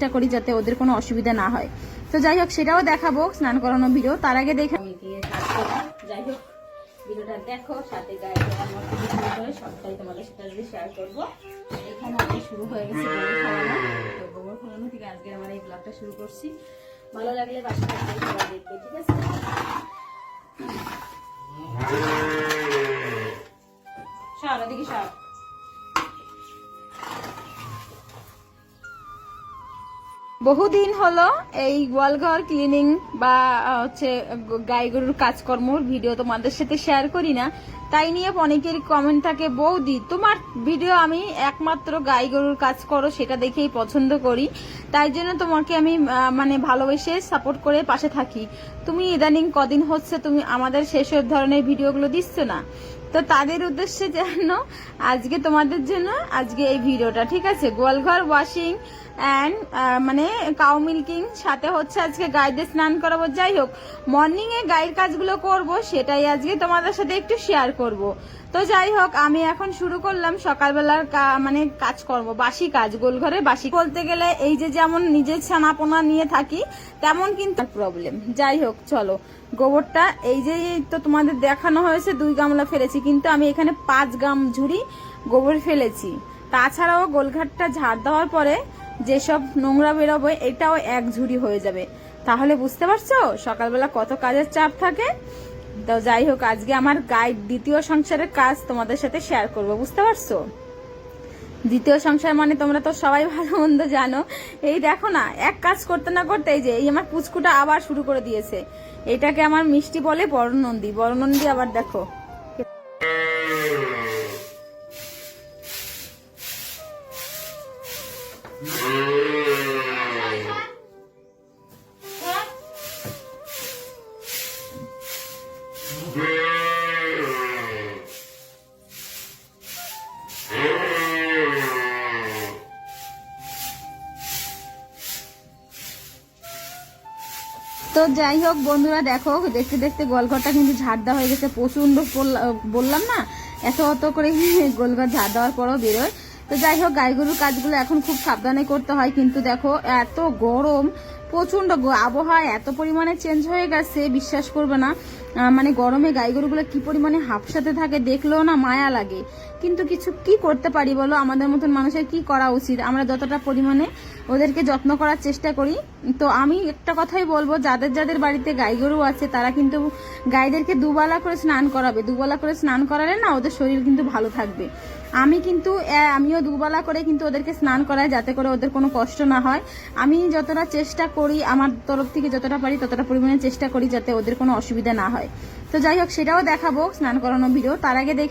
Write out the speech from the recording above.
চেষ্টা করি যাতে ওদের কোনো অসুবিধা না হয়। তো যাই হোক, সেটাও দেখাবো স্নান করানো ভিডিও। তার আগে দেখে যাই হোক, ভিডিওটা দেখো, সাথে গায়ে সবটাই তোমাদের সাথে শেয়ার করব। এখানে আমি শুরু হয়ে গেছে আজকে আমার এই ব্লগটা শুরু করছি। ভালো লাগলে বাসা দেখবে, ঠিক আছে? বহুদিন হলো এই গোয়ালঘর ক্লিনিং বা হচ্ছে গাই গরুর কাজকর্মর ভিডিও তোমাদের সাথে শেয়ার করি না। তাই নিয়ে অনেকের কমেন্ট থাকে, বৌদি, তোমার ভিডিও আমি একমাত্র গাই গরুর কাজ করো, সেটা দেখেই পছন্দ করি। তাই জন্য তোমাকে আমি মানে ভালোবেসে সাপোর্ট করে পাশে থাকি। তুমি ইদানিং কদিন হচ্ছে তুমি আমাদের সেসব ধরনের ভিডিওগুলো দিচ্ছ না? তো তাদের উদ্দেশ্যে যেন আজকে তোমাদের জন্য আজকে এই ভিডিওটা, ঠিক আছে? গোয়ালঘর ওয়াশিং অ্যান্ড মানে কাউ মিল্কিং সাথে হচ্ছে আজকে গাইদের স্নান করাবো। যাই হোক মর্নিং এ গাইড কাজগুলো করব, সেটাই আজকে তোমাদের সাথে একটু শেয়ার করব। তো যাই হোক, আমি এখন শুরু করলাম সকালবেলার মানে কাজকর্ম, বাসি কাজ, গোলঘরে বাসি। বলতে গেলে এই যে যেমন নিজের ছানাপোনা নিয়ে থাকি, তেমন কিন্তু প্রবলেম যাই হোক, চলো, গোবরটা এই যে তো তোমাদের দেখানো হয়েছে, দুই গামলা ফেলেছি। কিন্তু আমি এখানে পাঁচ গ্রাম ঝুড়ি গোবর ফেলেছি। তাছাড়াও গোলঘাটটা ঝাড় দেওয়ার পরে যেসব নোংরা বেরোবে, এটাও এক ঝুড়ি হয়ে যাবে। তাহলে বুঝতে পারছ? সকালবেলা কত কাজের চাপ থাকে? তো যাই হোক, আজকে আমার গাইড দ্বিতীয় সংসারের কাজ তোমাদের সাথে শেয়ার করব, বুঝতে পারছ? দ্বিতীয় সংসার মানে তোমরা তো সবাই ভালো মন্দ জানো। এই দেখো না, এক কাজ করতে না করতে এই যে, এই আমার পুচকুটা আবার শুরু করে দিয়েছে। এটাকে আমার মিষ্টি বলে বরনন্দী বরনন্দী আবার দেখো। Mm-hmm. তো যাই হোক, বন্ধুরা দেখো, দেখতে দেখতে গোলঘরটা কিন্তু ঝাড় দেওয়া হয়ে গেছে। প্রচণ্ড পল- বললাম না, এত অত করে গোলঘর ঝাড় দেওয়ার পরও বেরোয়। তো যাই হোক গাই গরুর কাজগুলো এখন খুব সাবধানে করতে হয়। কিন্তু দেখো, এত গরম প্রচণ্ড আবহাওয়া এত পরিমাণে চেঞ্জ হয়ে গেছে, বিশ্বাস করবে না। মানে গরমে গাই গরুগুলো কি পরিমাণে হাফসাতে থাকে দেখলেও না মায়া লাগে। কিন্তু কিছু কি করতে পারি বলো? আমাদের মতন মানুষের কি করা উচিত? আমরা যতটা পরিমাণে ওদেরকে যত্ন করার চেষ্টা করি, তো আমি একটা কথাই বলব, যাদের যাদের বাড়িতে গাই গরু আছে, তারা কিন্তু গাইদেরকে দুবেলা করে স্নান করাবে। দুবেলা করে স্নান করালে না ওদের শরীর কিন্তু ভালো থাকবে। আমি কিন্তু আমিও দুবেলা করে কিন্তু ওদেরকে স্নান করাই যাতে করে ওদের কোনো কষ্ট না হয়। আমি যতটা চেষ্টা করি, আমার তরফ থেকে যতটা পারি ততটা পরিমাণে চেষ্টা করি যাতে ওদের কোনো অসুবিধা না হয়। তো যাই হোক সেটাও দেখাবো স্নান করানো ভিডিও তার আগে দেখে